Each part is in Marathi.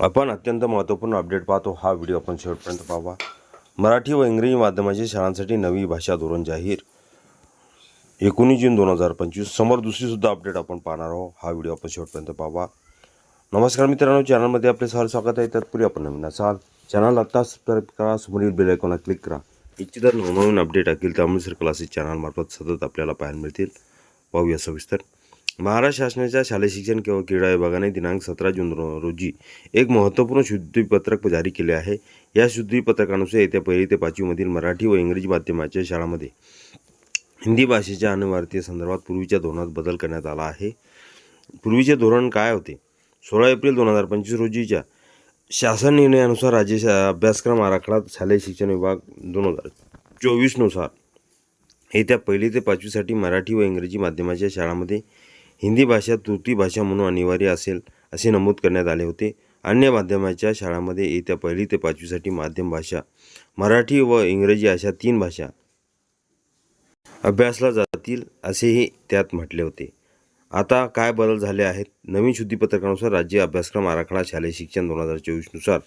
आपण अत्यंत महत्त्वपूर्ण अपडेट पाहतो. हा व्हिडिओ आपण शेवटपर्यंत पाहावा. मराठी व इंग्रजी माध्यमाच्या शाळांसाठी नवी भाषा धोरण जाहीर. एकोणीस जून दोन हजार पंचवीस समोर दुसरीसुद्धा अपडेट आपण पाहणार आहोत. हा व्हिडिओ आपण शेवटपर्यंत पाहावा. नमस्कार मित्रांनो चॅनलमध्ये आपले सर स्वागत आहे. तत्पूर्वी आपण नवीन असाल. चॅनल आत्ता सबस्क्राईब करा समोरील बेल आयकॉनला क्लिक करा. इच्छित नवनवीन अपडेट अकेल त्यामुळे सर क्लासेस चॅनलमार्फत सतत आपल्याला पाहायला मिळतील. पाहूया सविस्तर. महाराष्ट्र शासनाच्या शालेय शिक्षण किंवा क्रीडा विभागाने दिनांक सतरा जून रोजी एक महत्त्वपूर्ण शुद्धीपत्रक जारी केले आहे. या शुद्धीपत्रकानुसार येत्या पहिली ते पाचवीमधील मराठी व इंग्रजी माध्यमाच्या शाळांमध्ये हिंदी भाषेच्या अनिवार्यते संदर्भात पूर्वीच्या धोरणात बदल करण्यात आला आहे. पूर्वीचे धोरण काय होते? सोळा एप्रिल दोन हजार पंचवीस रोजीच्या शासन निर्णयानुसार राज्य शा अभ्यासक्रम आराखडा शालेय शिक्षण विभाग दोन हजार चोवीसनुसार येत्या पहिली ते पाचवीसाठी मराठी व इंग्रजी माध्यमाच्या शाळांमध्ये हिंदी भाषा तृतीय भाषा म्हणून अनिवार्य असेल असे नमूद करण्यात आले होते. अन्य माध्यमाच्या शाळांमध्ये येत्या पहिली ते पाचवीसाठी माध्यम भाषा मराठी व इंग्रजी अशा तीन भाषा अभ्यासला जातील असेही त्यात म्हटले होते. आता काय बदल झाले आहेत? नवीन शुद्धीपत्रकानुसार राज्य अभ्यासक्रम आराखडा शालेय शिक्षण दोन हजार चोवीसनुसार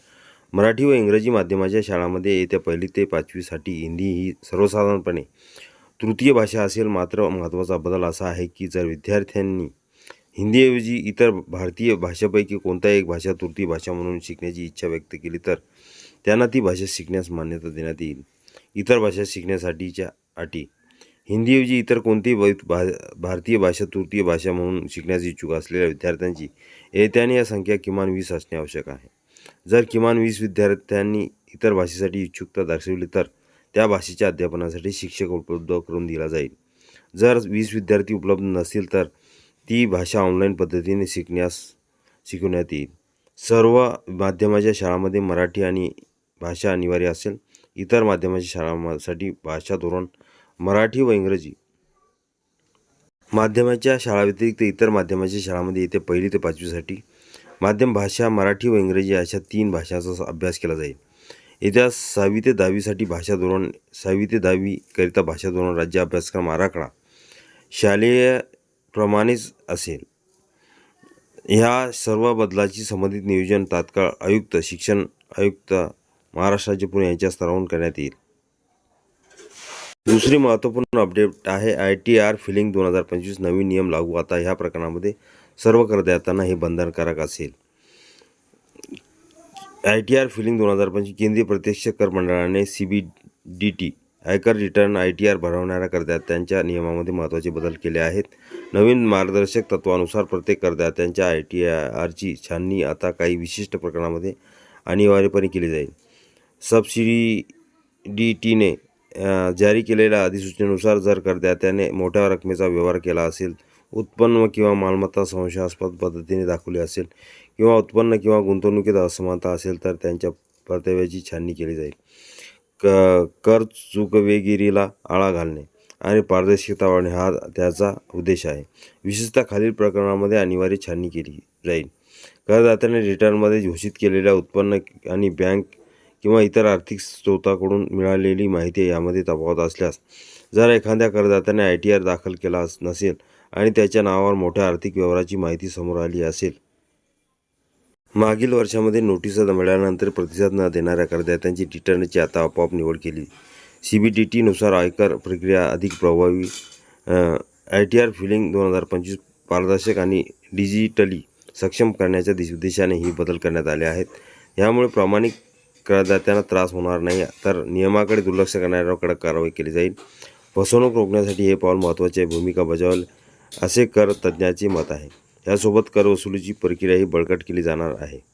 मराठी व इंग्रजी माध्यमाच्या शाळांमध्ये येत्या पहिली ते पाचवीसाठी हिंदी ही सर्वसाधारणपणे तृतीय भाषा असेल मात्र महत्त्वाचा बदल असा आहे की जर विद्यार्थ्यांनी हिंदीऐवजी इतर भारतीय भाषेपैकी कोणताही एक भाषा तृतीय भाषा म्हणून शिकण्याची इच्छा व्यक्त केली तर त्यांना ती भाषा शिकण्यास मान्यता देण्यात येईल. इतर भाषा शिकण्यासाठीच्या अटी. हिंदीऐवजी इतर कोणतीही वै- भा भारतीय भाषा तृतीय भाषा म्हणून शिकण्यास इच्छुक असलेल्या विद्यार्थ्यांची येत्याने या संख्या किमान वीस असणे आवश्यक आहे. जर किमान वीस विद्यार्थ्यांनी इतर भाषेसाठी इच्छुकता दर्शवली तर त्या भाषेच्या अध्यापनासाठी शिक्षक उपलब्ध करून दिला जाईल. जर वीस विद्यार्थी उपलब्ध नसतील तर ती भाषा ऑनलाईन पद्धतीने शिकण्यास शिकवण्यात येईल. सर्व माध्यमाच्या शाळांमध्ये मराठी आणि भाषा अनिवार्य असेल. इतर माध्यमाच्या शाळांसाठी भाषा धोरण मराठी व इंग्रजी. माध्यमाच्या शाळाव्यतिरिक्त इतर माध्यमाच्या शाळांमध्ये येते पहिली ते पाचवीसाठी माध्यम भाषा मराठी व इंग्रजी अशा तीन भाषांचा अभ्यास केला जाईल. येत्या सहावी ते दहावीसाठी भाषा धोरण सहावी ते दहावीकरिता भाषा धोरण राज्य अभ्यासक्रम आराखडा शालेय प्रमाणेच असेल. ह्या सर्व बदलाची संबंधित नियोजन तात्काळ आयुक्त शिक्षण आयुक्त महाराष्ट्र राज्य पुणे यांच्या स्तरावरून करण्यात येईल. दुसरी महत्त्वपूर्ण अपडेट आहे आय टी आर फिलिंग दोन हजार पंचवीस नवीन नियम लागू. आता ह्या प्रकरणामध्ये सर्व करदात्यांना हे बंधनकारक असेल. आय टी आर फिलिंग दोन हजार पंचवीस केंद्रीय प्रत्यक्ष कर मंडळाने सी बी डी टी आयकर रिटर्न आय टी आर भरवणाऱ्या करदात्यांच्या नियमामध्ये महत्त्वाचे बदल केले आहेत. नवीन मार्गदर्शक तत्वानुसार प्रत्येक करदात्यांच्या आय टी आरची छाननी आता काही विशिष्ट प्रकरणामध्ये अनिवार्यपणे केली जाईल. सबसिडी डी टीने जारी केलेल्या अधिसूचनेनुसार जर करदात्याने मोठ्या रकमेचा व्यवहार केला असेल उत्पन्न किंवा मालमत्ता संशयास्पद पद्धतीने दाखवली असेल किंवा उत्पन्न किंवा गुंतवणुकीत असमानता असेल तर त्यांच्या परताव्याची छाननी केली जाईल. क कर चुकवेगिरीला आळा घालणे आणि पारदर्शकता वाढणे हा त्याचा उद्देश आहे. विशेषतः खालील प्रकरणामध्ये अनिवार्य छाननी केली जाईल. करदात्याने रिटर्नमध्ये घोषित केलेल्या उत्पन्न आणि बँक किंवा इतर आर्थिक स्रोताकडून मिळालेली माहिती यामध्ये तफावत असल्यास जर एखाद्या करदात्याने आय टी आर दाखल केला नसेल आणि त्याच्या नावावर मोठ्या आर्थिक व्यवहाराची माहिती समोर आली असेल. मागील वर्षामध्ये नोटिसा मिळाल्यानंतर प्रतिसाद न देणाऱ्या करदात्यांची रिटर्नची आता आपोआप निवड केली. सी बी टी टीनुसार आयकर प्रक्रिया अधिक प्रभावी आय टी आर फिलिंग दोन हजार पंचवीस पारदर्शक आणि डिजिटली सक्षम करण्याच्या दिश उद्देशाने ही बदल करण्यात आले आहेत. यामुळे प्रामाणिक करदात्यांना त्रास होणार नाही तर नियमाकडे दुर्लक्ष करणाऱ्यावर कडक कारवाई केली जाईल. फसवणूक रोखण्यासाठी हे पाऊल महत्त्वाची भूमिका बजावेल असे कर तज्ज्ञाचे मत आहे. यासोबत कर वसुलीची प्रक्रियाही बळकट केली जाणार आहे.